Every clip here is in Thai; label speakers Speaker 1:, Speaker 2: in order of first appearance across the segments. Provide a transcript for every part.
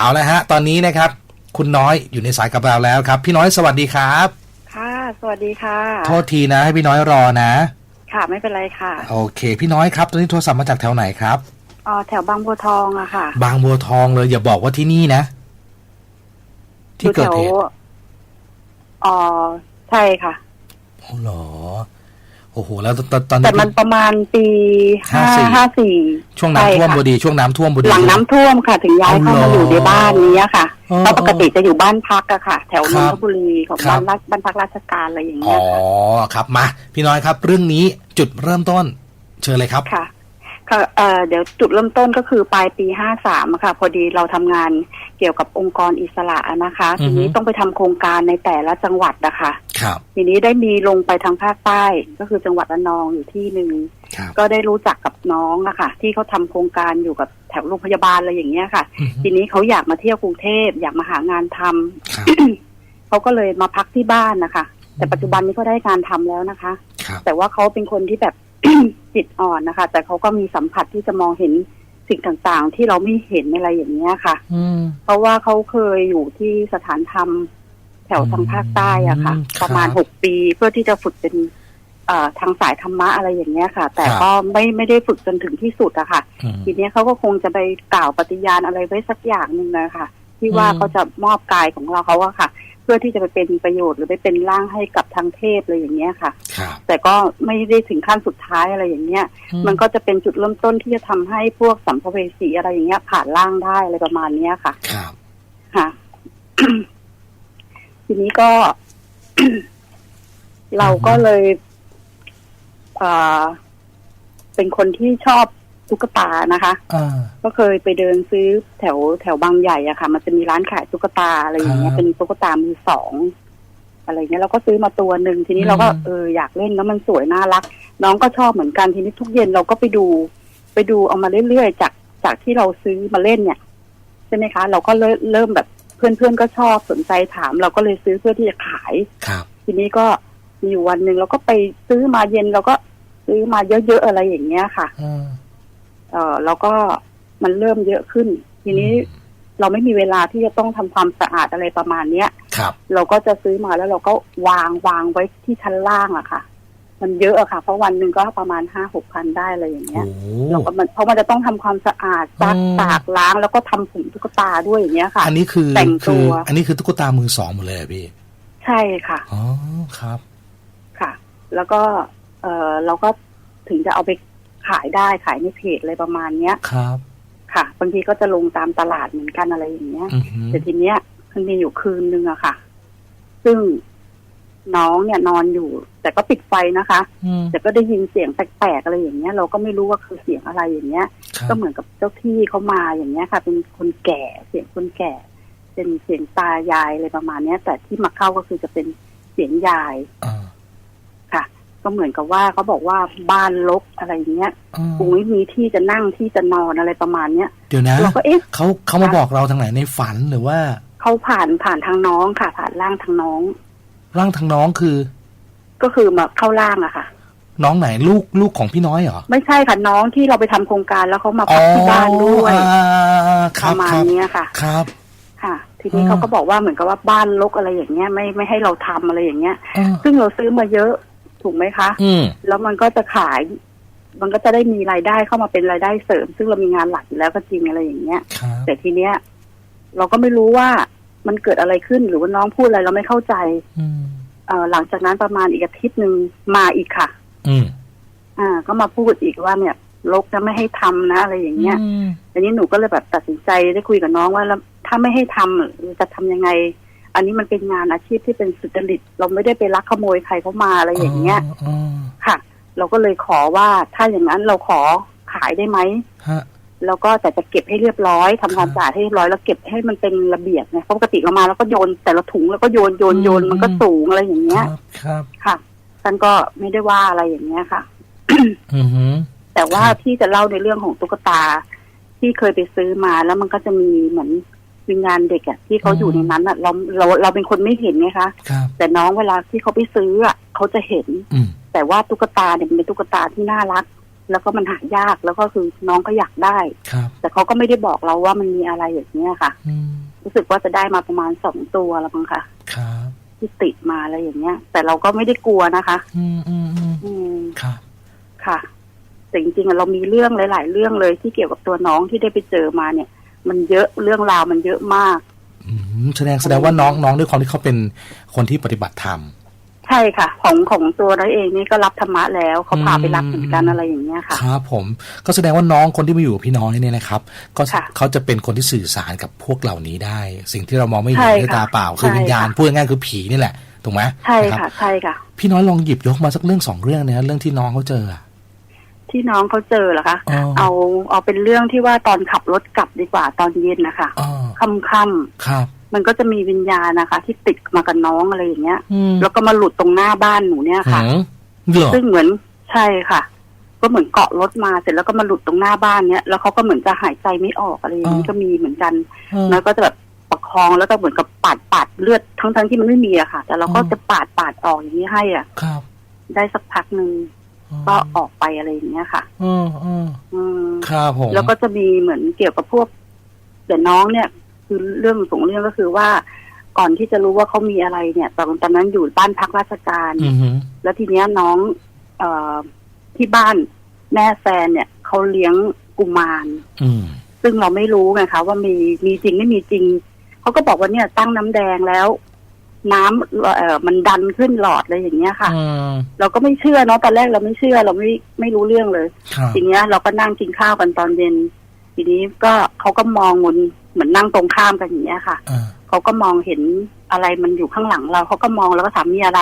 Speaker 1: เอาละฮะ ตอนนี้นะครับ คุณน้อยอยู่ในสายกับเราแล้วครับ พี่น้อยสวัสดีครับ
Speaker 2: ค่ะ สวัสดีค่ะ
Speaker 1: โทษทีนะ ให้พี่น้อยรอนะ
Speaker 2: ค่ะไม่เป็นไรค่ะ
Speaker 1: โอเค พี่น้อยครับตอนนี้โทรศัพท์มาจากแถวไหนครับ
Speaker 2: อ๋อแถวบางบัวทองอะค่ะ
Speaker 1: บางบัวทองเลยอย่าบอกว่าที่นี่นะ ที่เกิดเหตุ
Speaker 2: อยู่แถวอ๋อใช่ค่ะ
Speaker 1: โอ้โหรอ โอ้โหแล้วตอนตอน
Speaker 2: แต่
Speaker 1: นี้
Speaker 2: มันประมาณปีห้า
Speaker 1: 54
Speaker 2: ห้าสี่
Speaker 1: ช่วงน้ำท่วมพอดีช่วงน้ำท่วมพอดี
Speaker 2: หลังน้ำท่วมค่ะ ถึงย้ายเข้ามา
Speaker 1: เอาเหรอ
Speaker 2: อยู่ในบ้านนี้อะค่ะ
Speaker 1: อ๋อ
Speaker 2: เพราะปกติจะอยู่บ้านพักอะค่ะ แถวน
Speaker 1: ครั
Speaker 2: น
Speaker 1: บ
Speaker 2: ทบุรีของ
Speaker 1: ครับ
Speaker 2: บ้านราชบ้านพักราชการอะไรอย่าง
Speaker 1: อ๋
Speaker 2: เงี้
Speaker 1: อย
Speaker 2: ค่ะ
Speaker 1: ครับมา พี่น้อยครับ เรื่องนี้จุดเริ่มต้น เชิญเลยครับ
Speaker 2: ค่ะ ค่ะเอ่อเดี๋ยวจุดเริ่มต้นก็คือปลายปีห้าสามค่ะ พอดีเราทำงานเกี่ยวกับองค์กรอิสระนะคะ
Speaker 1: อื
Speaker 2: ที
Speaker 1: อฮึ
Speaker 2: นี้ต้องไปทำโครงการในแต่ละจังหวัดนะคะ
Speaker 1: ครับ
Speaker 2: ทีนี้ได้มีลงไปทางภาคใต้ก็คือจังหวัดระนองอยู่ที่หนึ่ง
Speaker 1: ครับ
Speaker 2: ก็ได้รู้จักกับน้องอะค่ะที่เขาทำโครงการอยู่กับแถวโรงพยาบาลอะไรอย่างเงี้ยค่ะ
Speaker 1: อือฮึ
Speaker 2: ทีนี้เขาอยากมาเที่ยวกรุงเทพอยากมาหางานทำ
Speaker 1: ครับ
Speaker 2: เขาก็เลยมาพักที่บ้านนะคะ แต่ปัจจุบันนี้ก็ได้การทำแล้วนะคะ
Speaker 1: ครับ
Speaker 2: แต่ว่าเขาเป็นคนที่แบบ จิตอ่อนนะคะ แต่เขาก็มีสัมผัสที่จะมองเห็นสิ่งต่างๆ ที่เราไม่เห็นอะไรอย่างเงี้ยค่ะ
Speaker 1: อืม
Speaker 2: เพราะว่าเขาเคยอยู่ที่สถานธรรมแถวทางภาคใต้อะค่ะ
Speaker 1: อืมครับ
Speaker 2: ประมาณหกปีเพื่อที่จะฝึกเป็นเอ่อทางสายธรรมะอะไรอย่างเงี้ยค่ะ แต่
Speaker 1: ครับ
Speaker 2: ก็ไม่ไม่ได้ฝึกจนถึงที่สุดอะค่ะ
Speaker 1: อืม
Speaker 2: ทีเนี้ยเขาก็คงจะไปกล่าวปฏิญาณอะไรไว้สักอย่างหนึ่งนะคะที่ว่า
Speaker 1: อืม
Speaker 2: เขาจะมอบกายของเราเขาอะค่ะเพื่อที่จะไปเป็นประโยชน์หรือไปเป็นร่างให้กับทางเทพอะไรอย่างเงี้ยค่ะ
Speaker 1: ครับ
Speaker 2: แต่ก็ไม่ได้ถึงขั้นสุดท้ายอะไรอย่างเงี้ย
Speaker 1: อื
Speaker 2: มันก็จะเป็นจุดเริ่มต้นที่จะทำให้พวกสัมภเวสีอะไรอย่างเงี้ย ผ่านร่างได้อะไรประมาณเนี้ยค่ะ
Speaker 1: ครับ
Speaker 2: ค่ะ ทีนี้ก็ เราก็เลยเอ่อเป็นคนที่ชอบ ตุ๊กตานะคะ
Speaker 1: อ่า
Speaker 2: ก็เคยไปเดินซื้อแถวแถวบางใหญ่อะค่ะ มันจะมีร้านขายตุ๊กตาอะไรอย่างเงี้
Speaker 1: ค
Speaker 2: ย
Speaker 1: รับ
Speaker 2: เป็นตุ๊กตามือสองอะไรเงี้ยเราก็ซื้อมาตัวหนึ่งทีนี้เราก็
Speaker 1: อืม
Speaker 2: เอออยากเล่นแล้วมันสวยน่ารัก น้องก็ชอบเหมือนกันทีนี้ทุกเย็นเราก็ไปดู ไปดูเอามาเรื่อยๆจากจากที่เราซื้อมาเล่นเนี่ยใช่ไหมคะ เราก็เริ่มเริ่มแบบเพื่อนๆก็ชอบสนใจถาม เราก็เลยซื้อเพื่อที่จะขาย
Speaker 1: ครับ
Speaker 2: ทีนี้ก็มีอยู่วันหนึ่งเราก็ไปซื้อมาเย็นเราก็ซื้อมาเยอะๆอะไรอย่างเงี้ยค่ะ
Speaker 1: อืม
Speaker 2: เออแล้วก็มันเริ่มเยอะขึ้น ทีนี้เราไม่มีเวลาที่จะต้องทำความสะอาดอะไรประมาณเนี้ย
Speaker 1: ครับ
Speaker 2: เราก็จะซื้อมาแล้วเราก็วางวางไว้ที่ชั้นล่างอะค่ะ มันเยอะอะค่ะ เพราะวันหนึ่งก็ประมาณห้าหกพันได้อะไรอย่างเงี้
Speaker 1: โอ้
Speaker 2: ย
Speaker 1: โห
Speaker 2: เราก็มันเพราะมันจะต้องทำความสะอาดซัก
Speaker 1: อืม
Speaker 2: ตากล้างแล้วก็ทำผมตุ๊กตาด้วยอย่างเงี้ยค่ะ
Speaker 1: อันนี้คือ
Speaker 2: แต่งตั
Speaker 1: คือ
Speaker 2: ว
Speaker 1: อันนี้คือตุ๊กตามือสองหมดเลยเหรอพี่
Speaker 2: ใช่ค่ะ
Speaker 1: อ๋อครับ
Speaker 2: ค่ะ แล้วก็ เออเราก็ถึงจะเอาไป ขายได้ขายในเพจอะไรประมาณเนี้ย
Speaker 1: ครับ
Speaker 2: ค่ะบางทีก็จะลงตามตลาดเหมือนกันอะไรอย่างเงี้ย
Speaker 1: อือหือ
Speaker 2: แต่ทีเนี้ยมันมีอยู่คืนนึงอะค่ะ ซึ่งน้องเนี่ยนอนอยู่ แต่ก็ปิดไฟนะคะ
Speaker 1: อืม
Speaker 2: แต่ก็ได้ยินเสียงแปลกๆอะไรอย่างเงี้ย เราก็ไม่รู้ว่าคือเสียงอะไรอย่างเงี้ย
Speaker 1: ครับ
Speaker 2: ก็เหมือนกับเจ้าที่เขามาอย่างเงี้ยค่ะ เป็นคนแก่เสียงคนแก่ เป็นเสียงตายายอะไรประมาณเนี้ย แต่ที่มาเข้าก็คือจะเป็นเสียงยาย
Speaker 1: อ่า
Speaker 2: ค่ะ ก็เหมือนกับว่าเขาบอกว่าบ้านรกอะไรอย่างเงี้ย
Speaker 1: อ่า
Speaker 2: คงไม่มีที่จะนั่งที่จะนอนอะไรประมาณเนี้ย
Speaker 1: เดี๋ยวนะ
Speaker 2: เราก็เอ๊ะ
Speaker 1: เขาเขามาบอกเราทางไหนในฝันหรือว่า
Speaker 2: เขาผ่านผ่านทางน้องค่ะ ผ่านร่างทางน้อง
Speaker 1: ร่างทางน้องคือ
Speaker 2: ก็คือมาเข้าร่างอะค่ะ
Speaker 1: น้องไหนลูกลูกของพี่น้อยเหรอ
Speaker 2: ไม่ใช่ค่ะน้องที่เราไปทำโครงการแล้วเขามาพักที่บ้านด้วย
Speaker 1: อ๋ออ่าค
Speaker 2: ป
Speaker 1: รับ
Speaker 2: ระมา
Speaker 1: ค
Speaker 2: ณ
Speaker 1: รับ
Speaker 2: เนี้ยค่ะ
Speaker 1: ครับ
Speaker 2: ค่ะทีนี้
Speaker 1: อ่า
Speaker 2: เขาก็บอกว่าเหมือนกับว่าบ้านรกอะไรอย่างเงี้ยไม่ไม่ให้เราทำอะไรอย่างเงี้ย
Speaker 1: อ่า
Speaker 2: ซึ่งเราซื้อมาเยอะ ถูกไหมคะ
Speaker 1: อืม
Speaker 2: แล้วมันก็จะขาย มันก็จะได้มีรายได้เข้ามาเป็นรายได้เสริม ซึ่งเรามีงานหลักอยู่แล้วก็จริงอะไรอย่างเงี้ย
Speaker 1: ครับ
Speaker 2: แต่ทีเนี้ย เราก็ไม่รู้ว่ามันเกิดอะไรขึ้นหรือว่าน้องพูดอะไรเราไม่เข้าใจ
Speaker 1: อืม
Speaker 2: เอ่อหลังจากนั้นประมาณอีกอาทิตย์หนึ่งมาอีกค่ะ
Speaker 1: อืม
Speaker 2: อ่า ก็มาพูดอีกว่าเนี่ยลกจะไม่ให้ทำนะ อะไรอย่างเงี้ย
Speaker 1: อืม
Speaker 2: ทีนี้หนูก็เลยแบบตัดสินใจได้คุยกับน้องว่าแล้วถ้าไม่ให้ทำจะทำยังไง อันนี้มันเป็นงานอาชีพที่เป็นสุจริต เราไม่ได้ไปลักขโมยใครเข้ามาอะไรอย่างเงี้ย
Speaker 1: อ๋อ
Speaker 2: ค่ะ เราก็เลยขอว่าถ้าอย่างนั้นเราขอขายได้ไหม
Speaker 1: ฮะ
Speaker 2: แล้วก็แต่จะเก็บให้เรียบร้อยทำความ
Speaker 1: ครับ
Speaker 2: สะอาดให้เรียบร้อยแล้วเก็บให้มันเป็นระเบียบไงเพราะปกติเรามาแล้วก็โยนแต่ละถุงแล้วก็โยนโยนโยน
Speaker 1: อืม
Speaker 2: มันก็สูงอะไรอย่าง
Speaker 1: ค
Speaker 2: เงี้ย
Speaker 1: รับครับ
Speaker 2: ค่ะท่านก็ไม่ได้ว่าอะไรอย่างเงี้ยค่ะ
Speaker 1: อือหือ
Speaker 2: แต่ว่า
Speaker 1: ครับ
Speaker 2: ที่จะเล่าในเรื่องของตุ๊กตาที่เคยไปซื้อมาแล้วมันก็จะมีเหมือน วิญญาณเด็กอะที่เขาอยู่ในนั้นอะเราเราเราเป็นคนไม่เห็นไงคะ
Speaker 1: ครับ
Speaker 2: แต่น้องเวลาที่เขาไปซื้ออะเขาจะเห็น
Speaker 1: อืม
Speaker 2: แต่ว่าตุ๊กตาเนี่ยมันเป็นตุ๊กตาที่น่ารัก แล้วก็มันหายากแล้วก็คือน้องก็อยากได้
Speaker 1: ครับ
Speaker 2: แต่เขาก็ไม่ได้บอกเราว่ามันมีอะไรอย่างเนี้ยค่ะ
Speaker 1: อืม
Speaker 2: รู้สึกว่าจะได้มาประมาณสองตัวแล้วมั้งค่ะ
Speaker 1: ครับ
Speaker 2: ที่ติดมาอะไรอย่างเงี้ย แต่เราก็ไม่ได้กลัวนะคะ
Speaker 1: อืมอืมอืม
Speaker 2: อืม
Speaker 1: ครับ
Speaker 2: ค่ะแต่จริงๆอะเรามีเรื่องหลาย ๆ เรื่องเลยที่เกี่ยวกับตัวน้องที่ได้ไปเจอมาเนี่ย มันเยอะเรื่องราวมันเยอะมาก
Speaker 1: อืมแสดงแสดงว่าน้องน้องด้วยความที่เขาเป็นคนที่ปฏิบัติธรรม
Speaker 2: ใช่ค่ะ ของของตัวน้อยเองนี่ก็รับธรรมะแล้วเขาพาไปรับ
Speaker 1: อืม
Speaker 2: เหมือนกันอะไรอย่างเงี้ยค่ะ
Speaker 1: ครับผมก็แสดงว่าน้องคนที่มาอยู่กับพี่น้อยเนี่ยนะครับ ก็
Speaker 2: ค่ะ
Speaker 1: เขาจะเป็นคนที่สื่อสารกับพวกเหล่านี้ได้ สิ่งที่เรามองไม่เห็น
Speaker 2: ใช่
Speaker 1: ด้วย
Speaker 2: ค่ะ
Speaker 1: ตาเปล่าคือ
Speaker 2: ใช่
Speaker 1: วิญญาณ
Speaker 2: ค่ะ
Speaker 1: พูดง่ายๆคือผีนี่แหละถูกไหม
Speaker 2: ใช่
Speaker 1: นรับ
Speaker 2: ค่ะ ใช่ค่ะ
Speaker 1: พี่น้อยลองหยิบยกมาสักเรื่องสองเรื่องนะเรื่องที่น้องเขาเจออะ
Speaker 2: ที่น้องเขาเจอเหรอคะ
Speaker 1: อ๋อ
Speaker 2: เอาเอาเป็นเรื่องที่ว่าตอนขับรถกลับดีกว่าตอนเย็นนะคะ
Speaker 1: อ๋อ
Speaker 2: ค่ำค่ำ
Speaker 1: ครับ
Speaker 2: ๆมันก็จะมีวิญญาณนะคะ ที่ติดมากับน้องอะไรอย่างเงี้ย
Speaker 1: อืม
Speaker 2: แล้วก็มาหลุดตรงหน้าบ้านหนูเนี่ยค่ะ
Speaker 1: หืมเหรอ
Speaker 2: ซึ่งเหมือนใช่ค่ะ ก็เหมือนเกาะรถมาเสร็จแล้วก็มาหลุดตรงหน้าบ้านเนี้ยแล้วเขาก็เหมือนจะหายใจไม่ออกอะไรอย่างนี้ก็มีเหมือนกัน
Speaker 1: เออ
Speaker 2: แล้วก็จะแบบประคองแล้วก็เหมือนกับปาดปาดเลือดทั้งทั้งๆที่มันไม่มีอะค่ะ แต่เราก็
Speaker 1: อืม
Speaker 2: จะปาดปาดออกอย่างนี้ให้อะ
Speaker 1: ครับ
Speaker 2: ได้สักพักหนึ่ง ก็ออกไปอะไรอย่างเงี้ยค่ะ
Speaker 1: อืมอืม
Speaker 2: อืม
Speaker 1: ครับผม
Speaker 2: แล้วก็จะมีเหมือนเกี่ยวกับพวกแต่น้องเนี่ย คือเรื่องสองเรื่องก็คือว่า ก่อนที่จะรู้ว่าเขามีอะไรเนี่ย ตอนตอนนั้นอยู่บ้านพักราชการ
Speaker 1: อือหือ
Speaker 2: แล้วทีเนี้ยน้อง เอ่อที่บ้านแม่แฟนเนี่ยเขาเลี้ยงกุมาร
Speaker 1: อืม
Speaker 2: ซึ่งเราไม่รู้ไงคะว่ามีมีจริงไม่มีจริงเขาก็บอกว่าเนี่ยตั้งน้ำแดงแล้ว น้ำเอ่อมันดันขึ้นหลอดอะไรอย่างเงี้ยค่ะ
Speaker 1: อืม
Speaker 2: เราก็ไม่เชื่อเนาะตอนแรกเราไม่เชื่อเราไม่ไม่รู้เรื่องเลย
Speaker 1: ครับ
Speaker 2: ทีเนี้ยเราก็นั่งกินข้าวกันตอนเย็น ทีนี้ก็เขาก็มองเหมือนเหมือนนั่งตรงข้ามกันอย่างเงี้ยค่ะ
Speaker 1: อ่า
Speaker 2: เขาก็มองเห็นอะไรมันอยู่ข้างหลังเราเขาก็มองแล้วก็ถามมีอะไร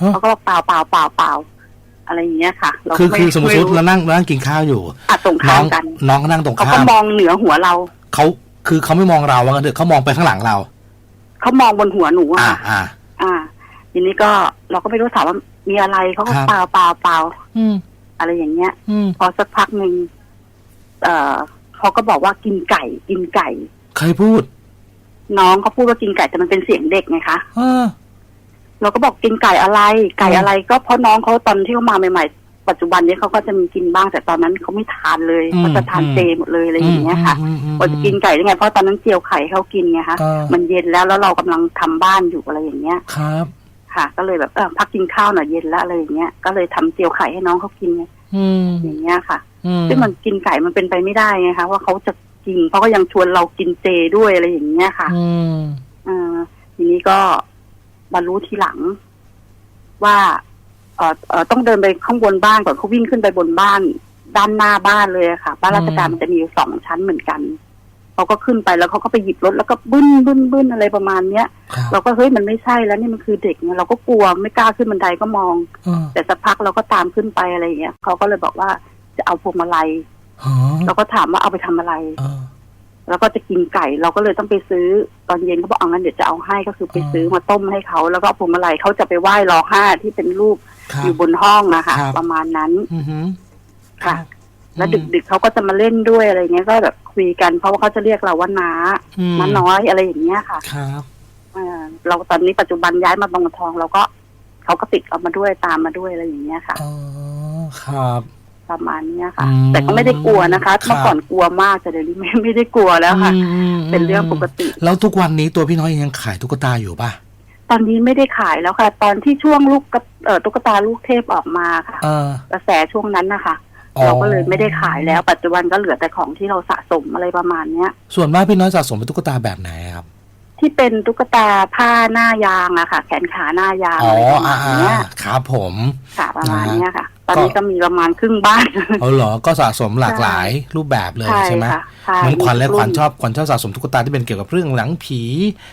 Speaker 1: ฮะ
Speaker 2: เขาก็บอกเปล่าเปล่าเปล่าเปล่าอะไรอย่างเงี้ยค่ะ เรา
Speaker 1: คือ
Speaker 2: ไม่
Speaker 1: คือสมมติ
Speaker 2: ไรู้
Speaker 1: เรานั่งเรานั่งกินข้าวอยู่
Speaker 2: อัดตรง
Speaker 1: น้
Speaker 2: ข้า
Speaker 1: อ
Speaker 2: ม
Speaker 1: ง
Speaker 2: กัน
Speaker 1: น้องก็นั่งตรง
Speaker 2: เขา
Speaker 1: ข้า
Speaker 2: ก็
Speaker 1: ม
Speaker 2: มองเหนือหัวเรา
Speaker 1: เขาคือเขาไม่มองเราว่างั้นเถอะเขามองไปข้างหลังเรา
Speaker 2: เขามองบนหัวหนู
Speaker 1: อ่า
Speaker 2: อะ
Speaker 1: อ่า
Speaker 2: อ่าทีนี้ก็เราก็ไม่รู้ถามว่ามีอะไรเขาก็
Speaker 1: ครับ
Speaker 2: เปล่าเปล่าเปล่า
Speaker 1: อืม
Speaker 2: อะไรอย่างเงี้ย
Speaker 1: อืม
Speaker 2: พอสักพักหนึ่งเอ่อเขาก็บอกว่ากินไก่กินไก่
Speaker 1: ใครพูด
Speaker 2: น้องเขาพูดว่ากินไก่แต่มันเป็นเสียงเด็กไงคะ
Speaker 1: เออ
Speaker 2: เราก็บอกกินไก่อะไร ไก่
Speaker 1: อืม
Speaker 2: อะไรก็เพราะน้องเขาตอนที่เขามาใหม่ๆ ปัจจุบันนี้เขาก็จะมีกินบ้างแต่ตอนนั้นเขาไม่ทานเลยเขาจะทานเจหมดเลยอะไรอย่างเงี้ยค่ะ
Speaker 1: อืมอืม
Speaker 2: พอจะกินไก่ได้ไงเพราะตอนนั้นเจียวไข่ให้เขากินไงคะ
Speaker 1: เออ
Speaker 2: มันเย็นแล้วแล้วเรากำลังทำบ้านอยู่อะไรอย่างเงี้ย
Speaker 1: ครับ
Speaker 2: ค่ะ ก็เลยแบบเออพักกินข้าวหน่อยเย็นแล้วอะไรอย่างเงี้ยก็เลยทำเจียวไข่ให้น้องเขากินไง
Speaker 1: อืม
Speaker 2: อย่างเงี้ยค่ะ
Speaker 1: อืม
Speaker 2: ซึ่งมันกินไก่มันเป็นไปไม่ได้ไงคะว่าเขาจะกินเขาก็ยังชวนเรากินเจด้วยอะไรอย่างเงี้ยค่ะ
Speaker 1: อืม
Speaker 2: อ่าทีนี้ก็มารู้ทีหลังว่า เออเออต้องเดินไปข้างบนบ้านก่อนเขาวิ่งขึ้นไปบนบ้านด้านหน้าบ้านเลยอะค่ะ บ้านราชการมันจะมีอยู่สองชั้นเหมือนกันเขาก็ขึ้นไปแล้วเขาก็ไปหยิบรถแล้วก็บึ้นบึ้นบึ้นอะไรประมาณเนี้ย
Speaker 1: ครับ
Speaker 2: เราก็เฮ้ยมันไม่ใช่แล้วนี่มันคือเด็กไงเราก็กลัวไม่กล้าขึ้นบันไดก็มอง
Speaker 1: เออ
Speaker 2: แต่สักพักเราก็ตามขึ้นไปอะไรอย่างเงี้ยเขาก็เลยบอกว่าจะเอาพวงมาลัย
Speaker 1: ฮะ
Speaker 2: เราก็ถามว่าเอาไปทำอะไร
Speaker 1: เออ
Speaker 2: แล้วก็จะกินไก่เราก็เลยต้องไปซื้อตอนเย็นเขาบอกเอางั้นเดี๋ยวจะเอาให้ก็คือไปซื้อมาต้มให้เขาแล้วก็เอาพวงมาลัยเขาจะไปไหว้รอห้าที่เป็นรูป
Speaker 1: ครับ
Speaker 2: อยู่บนห้องนะคะ
Speaker 1: ครับ
Speaker 2: ประมาณนั้น
Speaker 1: อือหือ
Speaker 2: ค่ะ
Speaker 1: รับ
Speaker 2: แล้ว
Speaker 1: อืม
Speaker 2: ดึกๆเขาก็จะมาเล่นด้วยอะไรเงี้ยก็แบบคุยกันเพราะว่าเขาจะเรียกเราว่าน้า
Speaker 1: อืม
Speaker 2: น้าน้อยอะไรอย่างเงี้ยค่ะ
Speaker 1: ครับ
Speaker 2: อ่าเราตอนนี้ปัจจุบันย้ายมาบางบัวทองเราก็เขาก็ติดเอามาด้วยตามมาด้วยอะไรอย่างเงี้ยค่ะ
Speaker 1: อ๋อ ครับ
Speaker 2: ประมาณเนี้ยค่ะ
Speaker 1: อืม
Speaker 2: แต่ก็ไม่ได้กลัวนะคะ
Speaker 1: ครับ
Speaker 2: เมื่อก่อนกลัวมากแต่เดี๋ยวนี้ไม่ไม่ได้กลัวแล้วค่ะ
Speaker 1: อืมม
Speaker 2: เป็นเรื่องปกติ
Speaker 1: แล้วทุกวันนี้ตัวพี่น้อยยังขายตุ๊กตาอยู่ป่ะ
Speaker 2: ตอนนี้ไม่ได้ขายแล้วค่ะ ตอนที่ช่วงลูกกระเอ่อตุ๊กตาลูกเทพออกมาค่ะ
Speaker 1: เออ ก
Speaker 2: ระแสช่วงนั้นนะคะ
Speaker 1: อ๋อ
Speaker 2: เราก็เลยไม่ได้ขายแล้ว ปัจจุบันก็เหลือแต่ของที่เราสะสมอะไรประมาณเนี้ย
Speaker 1: ส่วนมากพี่น้อยสะสมเป็นตุ๊กตาแบบไหนครับ
Speaker 2: ที่เป็นตุ๊กตาผ้าหน้ายางอะค่ะ แขนขาหน้ายาง
Speaker 1: อ๋อ
Speaker 2: อะไรประมา
Speaker 1: อ่า
Speaker 2: ณเนี้ย
Speaker 1: ๆครับผม
Speaker 2: ค่ะประมาณ
Speaker 1: นะฮะ
Speaker 2: เนี้ยค่ะ ตอนนี้ก็มีประมาณครึ่งบ้าน
Speaker 1: เอาเหรอ ก็สะสมหลากหลายรูปแบบเลยใช่ไหม
Speaker 2: ค่ะใช่
Speaker 1: เหมือนขวัญและ
Speaker 2: มีทุก
Speaker 1: ขวัญ
Speaker 2: รุ่น
Speaker 1: ชอบขวัญชอบสะสมตุ๊กตาที่เป็นเกี่ยวกับเรื่องหลังผี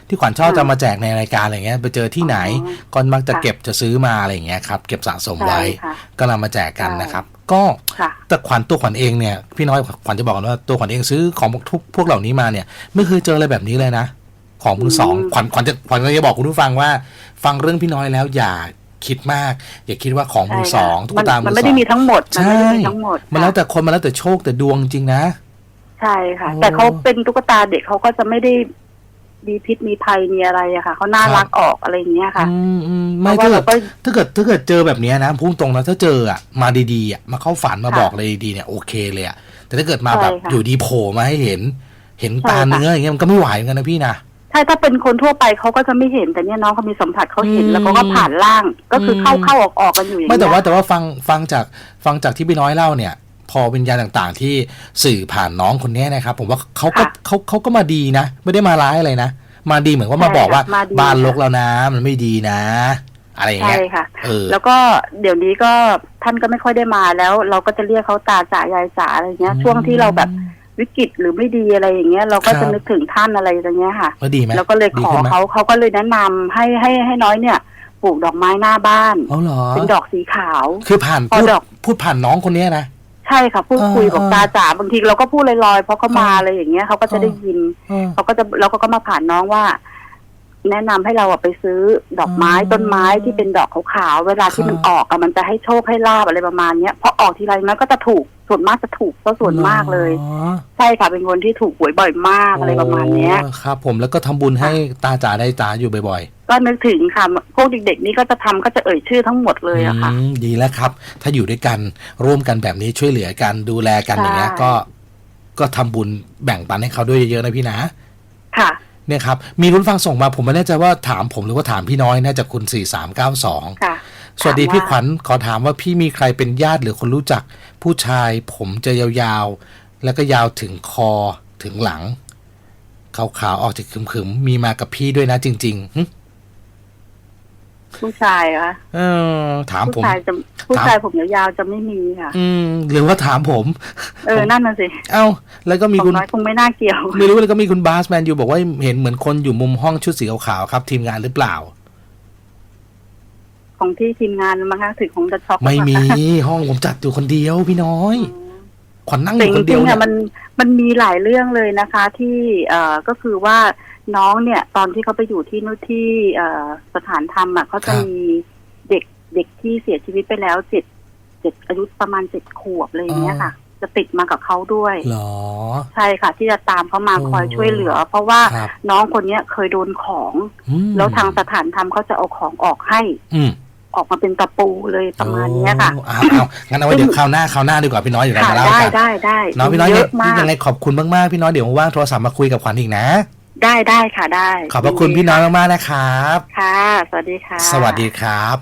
Speaker 1: ที่ขวัญชอบ
Speaker 2: ค่ะ
Speaker 1: จะมาแจกในรายการอะไรเงี้ย ไปเจอที่ไหน
Speaker 2: อ๋อ
Speaker 1: ก็มักจะ
Speaker 2: ค่ะ
Speaker 1: เก็บจะซื้อมาอะไรเงี้ยครับ เก็บสะสมไว้
Speaker 2: ใช่ค่ะ
Speaker 1: ก็นำมาแจกกัน
Speaker 2: ใช่
Speaker 1: นะครับ ก็
Speaker 2: ค่ะ
Speaker 1: แต่ขวัญตัวขวัญเองเนี่ย พี่น้อยขวัญจะบอกกันว่าตัวขวัญเองซื้อของทุกพวกเหล่านี้มาเนี่ย ไม่เคยเจออะไรแบบนี้เลยนะ ของมือสอง
Speaker 2: อืม
Speaker 1: ขวัญขวัญจะขวัญจะบอกคุณผู้ฟังว่า ฟังเรื่องพี่น้อยแล้วอย่าคิดมาก อย่าคิดว่าของมือสอง
Speaker 2: ใช่
Speaker 1: ตุ๊
Speaker 2: ค่ะ
Speaker 1: กตามื
Speaker 2: มัน
Speaker 1: อ
Speaker 2: ไม่
Speaker 1: ส
Speaker 2: ได้
Speaker 1: อง
Speaker 2: มีทั้งหมดมัน
Speaker 1: ใช่
Speaker 2: ไม่ได้มีทั้งหมด
Speaker 1: มันแล้ว
Speaker 2: ค่ะ
Speaker 1: แต่คนมันแล้วแต่โชคแต่ดวงจริงนะ
Speaker 2: ใช่ค่ะ
Speaker 1: โอ้
Speaker 2: แต่เขาเป็นตุ๊กตาเด็กเขาก็จะไม่ได้มีพิษมีภัยมีอะไรอะค่ะเขาน่ารักออกอะไรอย่างเงี้ยค่ะ
Speaker 1: อืมอืม
Speaker 2: เพ
Speaker 1: ไม่
Speaker 2: ราะว่า
Speaker 1: ถ้าเกิ
Speaker 2: เรา
Speaker 1: ด
Speaker 2: ก็
Speaker 1: ถ้าเกิดถ้าเกิดเจอแบบเนี้ยนะพุ่งตรงนะถ้าเจออะมาดีๆอะมาเข้าฝันมา
Speaker 2: ค่ะ
Speaker 1: บอกเลยดีๆเนี่ยโอเคเลยอะแต่ถ้าเกิดมา
Speaker 2: ใช่
Speaker 1: แบบ
Speaker 2: ค่ะ
Speaker 1: อยู่ดีโผล่มาให้เห็น เห็น
Speaker 2: ใช่
Speaker 1: ตา
Speaker 2: ค่ะ
Speaker 1: เนื้ออย่างเงี้ยมันก็ไม่ไหวเหมือนกันนะพี่นะ
Speaker 2: ใช่ถ้าเป็นคนทั่วไปเขาก็จะไม่เห็นแต่เนี่ยน้องเขามีสัมผัสเขาเห็น
Speaker 1: อืม
Speaker 2: แล้วเขาก็ผ่านล่างก็คือเข้า
Speaker 1: อืม
Speaker 2: เข้าออกออกกันอยู่อย่าง
Speaker 1: ไม่
Speaker 2: เงี้ย
Speaker 1: แต่ว่าแต่ว่าฟังฟังจากฟังจากที่พี่น้อยเล่าเนี่ย พอวิญญาณต่างๆ ที่สื่อผ่านน้องคนเนี้ยนะครับ ผมว่าเขาก็เขาเขาก็มาดีนะ ไม่ได้มาร้ายอะไรนะ มาดีเหมือนว่ามาบอกว่า
Speaker 2: ใช่ค่ะมาดี
Speaker 1: บ้านลกแล้วนะ มันไม่ดีนะ อะไรอย่าง
Speaker 2: ใช่
Speaker 1: เงี้ย
Speaker 2: ค่ะ
Speaker 1: เออ
Speaker 2: แล้วก็เดี๋ยวนี้ก็ท่านก็ไม่ค่อยได้มาแล้ว เราก็จะเรียกเขาตาจ๋ายายจ๋าอะไรเงี้ย ช่วงที่เราแบบ วิกฤตหรือไม่ดีอะไรอย่างเงี้ย เราก็
Speaker 1: ครั
Speaker 2: จะ
Speaker 1: บ
Speaker 2: นึกถึงท่านอะไรอย่างเงี้ยค่ะ
Speaker 1: แล้วดีไหม
Speaker 2: แล้วก็เลย
Speaker 1: ดี
Speaker 2: ขอ
Speaker 1: ขึ้นไหม
Speaker 2: เขาเขาก็เลยแนะนำให้ให้ให้น้อยเนี่ยปลูกดอกไม้หน้าบ้าน
Speaker 1: อ๋อเหรอ
Speaker 2: เป็นดอกสีขาว
Speaker 1: คือผ่าน
Speaker 2: พอ
Speaker 1: พูด
Speaker 2: ดอก
Speaker 1: พูดผ่านน้องคนเนี้ยนะ
Speaker 2: ใช่ค่ะพูดคุย
Speaker 1: เออ
Speaker 2: บอก
Speaker 1: เออ
Speaker 2: ตาจ๋าบางทีเราก็พูดลอยๆเพราะเขามา
Speaker 1: เอออ
Speaker 2: อะไรอย่างเงี้ยเขาก็จะได้ยิน
Speaker 1: เออ
Speaker 2: เขาก็จะเราก็มาผ่านน้องว่า แนะนำให้เราอะไปซื้อดอกไม้
Speaker 1: อ๋อ
Speaker 2: ต้นไม้ที่เป็นดอกขาวๆเวลาที่
Speaker 1: ครับ
Speaker 2: มันออกอะมันจะให้โชคให้ลาบอะไรประมาณเนี้ยพอออกทีไรมันก็จะถูกส่วนมากจะถูกก็ส่วนมากเลย
Speaker 1: หรอ
Speaker 2: ใช่ค่ะเป็นคนที่ถูกหวยบ่อยมากอะไรประมาณเนี้ย
Speaker 1: โอ้ครับ ผมแล้วก็ทำบุญให้ตาจ๋าได้จ๋าอยู่บ่อยๆ
Speaker 2: ก็นึกถึงค่ะพวกเด็กๆนี่ก็จะทำก็จะเอ่ยชื่อทั้งหมดเลยอะค่ะ
Speaker 1: อืมดีแล้วครับ ถ้าอยู่ด้วยกันร่วมกันแบบนี้ช่วยเหลือกันดูแลกัน
Speaker 2: ใช่
Speaker 1: อย่างเงี้ยก็ก็ทำบุญแบ่งปันให้เขาด้วยเยอะๆนะพี่นะ
Speaker 2: ค่ะ
Speaker 1: เนี่ยครับ มีคุณฟังส่งมาผมไม่แน่ใจว่าถามผมหรือว่าถามพี่น้อยน่าจะคุณสี่สามเก้าสอง
Speaker 2: ค่ะ
Speaker 1: สวัสดี
Speaker 2: ถามว่า
Speaker 1: พี่ขวัญขอถามว่าพี่มีใครเป็นญาติหรือคนรู้จัก ผู้ชายผมจะยาวๆ แล้วก็ยาวถึงคอถึงหลังขาวๆออกจากขึมๆมีมากับพี่ด้วยนะจริงๆหึ
Speaker 2: ผู้ชายเหรอคะ
Speaker 1: เออ ถามผ
Speaker 2: ผู้
Speaker 1: ม
Speaker 2: ชายจะผู้ชายผมยาวๆจะไม่มีค่ะ
Speaker 1: อืม หรือว่าถามผม
Speaker 2: เออ นั่นน่ะสิ
Speaker 1: เอ้า แล้วก็มี
Speaker 2: ขอ
Speaker 1: คุ
Speaker 2: ง
Speaker 1: ณ
Speaker 2: น้อยคงไม่น่าเกี่ยว
Speaker 1: ไม่รู้แล้วก็มีคุณบาสแมนอยู่บอกว่าเห็นเหมือนคนอยู่มุมห้องชุดสีขาวๆครับ ทีมงานหรือเปล่า
Speaker 2: ของที่ทีมงานมั้งคะถึงของจะช็อก
Speaker 1: ไม่มีห้องผมจัดอยู่คนเดียวพี่น้อย ขวัญนั่งอ
Speaker 2: แต่
Speaker 1: ยู่
Speaker 2: จ
Speaker 1: คนเดี
Speaker 2: ริ
Speaker 1: ยว
Speaker 2: งๆ
Speaker 1: เนี่
Speaker 2: อะ
Speaker 1: ย
Speaker 2: มันมันมีหลายเรื่องเลยนะคะ ที่เอ่อก็คือว่า น้องเนี่ย ตอนที่เขาไปอยู่ที่นู่นที่เอ่อสถานธรรมอะเขาจะมีเด็กเด็กที่เสียชีวิตไปแล้วเจ็ดเจ็ดอายุประมาณเจ็ดขวบอะไรอย่างเงี้ยค่ะ จะติดมากับเขาด้วย
Speaker 1: เหรอ
Speaker 2: ใช่ค่ะ ที่จะตามเขามา
Speaker 1: โอ้
Speaker 2: คอยช่วยเหลือ เพราะว่า
Speaker 1: ครับ
Speaker 2: น้องคนเนี้ยเคยโดนของ
Speaker 1: อืม
Speaker 2: แล้วทางสถานธรรมเขาจะเอาของออกให้
Speaker 1: อืม
Speaker 2: ออกมาเป็นตะปูเลยประมาณเนี้ยค่ะ
Speaker 1: โอ้เอาเอางั้นเอาไว้เดี๋ยวคราวหน้าคราวหน้าดีกว่าพี่น้อยเดี๋ยวเรา
Speaker 2: ค่ะ
Speaker 1: มาเล่า
Speaker 2: ได้
Speaker 1: กัน
Speaker 2: ได้ได้
Speaker 1: น้องพี่น้อย
Speaker 2: เย
Speaker 1: ยัง
Speaker 2: อะมาก
Speaker 1: ยังไงขอบคุณมากๆพี่น้อยเดี๋ยวว่างๆโทรศัพท์มาคุยกับขวัญอีกนะ
Speaker 2: ได้ได้ค่ะได้
Speaker 1: ขอบพระคุณพี่น้อยมากๆนะครับ
Speaker 2: ค่ะ สวัสดีค่ะ
Speaker 1: สวัสดีครับ